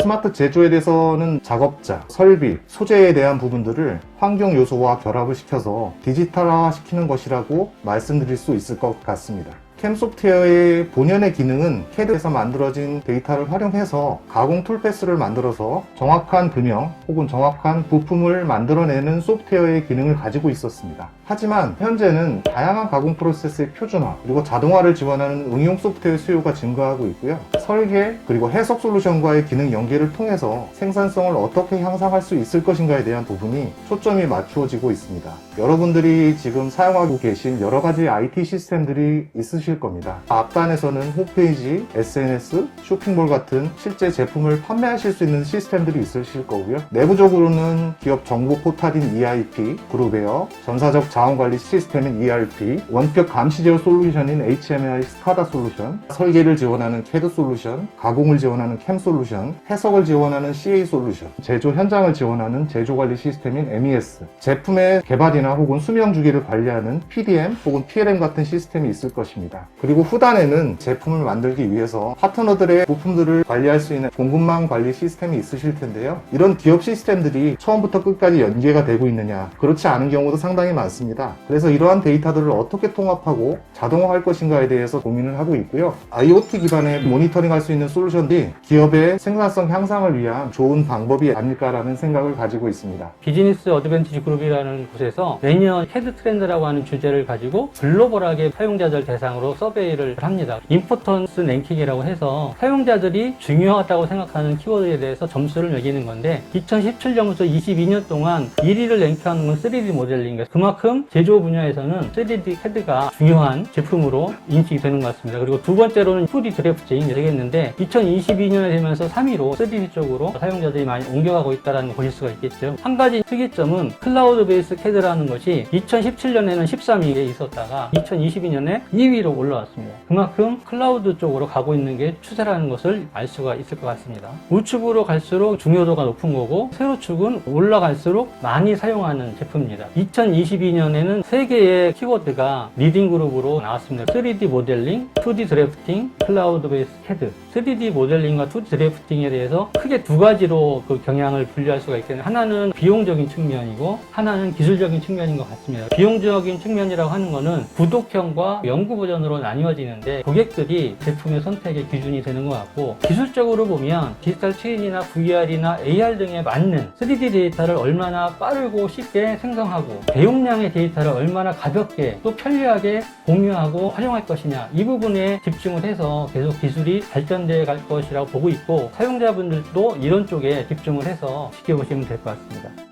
스마트 제조에 대해서는 작업자, 설비, 소재에 대한 부분들을 환경 요소와 결합을 시켜서 디지털화 시키는 것이라고 말씀드릴 수 있을 것 같습니다. 캠 소프트웨어의 본연의 기능은 CAD에서 만들어진 데이터를 활용해서 가공 툴패스를 만들어서 정확한 금형 혹은 정확한 부품을 만들어내는 소프트웨어의 기능을 가지고 있었습니다. 하지만 현재는 다양한 가공 프로세스의 표준화 그리고 자동화를 지원하는 응용 소프트웨어 수요가 증가하고 있고요. 설계 그리고 해석 솔루션과의 기능 연계를 통해서 생산성을 어떻게 향상할 수 있을 것인가에 대한 부분이 초점이 맞추어지고 있습니다. 여러분들이 지금 사용하고 계신 여러 가지 IT 시스템들이 있으실 겁니다. 앞단에서는 홈페이지, SNS, 쇼핑몰 같은 실제 제품을 판매하실 수 있는 시스템들이 있으실 거고요. 내부적으로는 기업 정보 포탈인 EIP, 그룹웨어, 전사적 자원관리 시스템인 ERP, 원격 감시 제어 솔루션인 HMI 스카다 솔루션, 설계를 지원하는 CAD 솔루션, 가공을 지원하는 CAM 솔루션, 해석을 지원하는 CA 솔루션, 제조 현장을 지원하는 제조 관리 시스템인 MES, 제품의 개발이나 혹은 수명 주기를 관리하는 PDM 혹은 PLM 같은 시스템이 있을 것입니다. 그리고 후단에는 제품을 만들기 위해서 파트너들의 부품들을 관리할 수 있는 공급망 관리 시스템이 있으실 텐데요. 이런 기업 시스템들이 처음부터 끝까지 연계가 되고 있느냐? 그렇지 않은 경우도 상당히 많습니다. 그래서 이러한 데이터들을 어떻게 통합하고 자동화할 것인가에 대해서 고민을 하고 있고요. IoT 기반의 모니터링 할 수 있는 솔루션들이 기업의 생산성 향상을 위한 좋은 방법이 아닐까라는 생각을 가지고 있습니다. 비즈니스 어드밴티지 그룹이라는 곳에서 매년 헤드 트렌드라고 하는 주제를 가지고 글로벌하게 사용자들 대상으로 서베이를 합니다. 임포턴스 랭킹이라고 해서 사용자들이 중요하다고 생각하는 키워드에 대해서 점수를 매기는 건데 2017년부터 22년 동안 1위를 랭크하는 건 3D 모델링. 그만큼 제조 분야에서는 3D 헤드가 중요한 제품으로 인식이 되는 것 같습니다. 그리고 두 번째로는 2D 드래프팅이 되겠는데 2022년에 되면서 3위로 3D 쪽으로 사용자들이 많이 옮겨가고 있다는 걸 보실 수가 있겠죠. 한 가지 특이점은 클라우드 베이스 CAD라는 것이 2017년에는 13위에 있었다가 2022년에 2위로 올라왔습니다. 그만큼 클라우드 쪽으로 가고 있는 게 추세라는 것을 알 수가 있을 것 같습니다. 우측으로 갈수록 중요도가 높은 거고 세로축은 올라갈수록 많이 사용하는 제품입니다. 2022년에는 세 개의 키워드가 리딩 그룹으로 나왔습니다. 3D 모델링, 2D 드래프팅, 클라우드 베이스 CAD. 3D 모델링과 2D 드래프팅에 대해서 크게 두 가지로 그 경향을 분류할 수가 있겠는데 하나는 비용적인 측면이고 하나는 기술적인 측면인 것 같습니다. 비용적인 측면이라고 하는 거는 구독형과 연구 버전으로 나뉘어지는데 고객들이 제품의 선택의 기준이 되는 것 같고 기술적으로 보면 디지털 트윈이나 VR이나 AR 등에 맞는 3D 데이터를 얼마나 빠르고 쉽게 생성하고 대용량의 데이터를 얼마나 가볍게 또 편리하게 공유하고 활용할 것이냐 이 부분에 집중을 해서 계속 기술이 발전돼 갈 것이라고 보고 있고 사용자분들도 이런 쪽에 집중을 해서 지켜보시면 될 것 같습니다.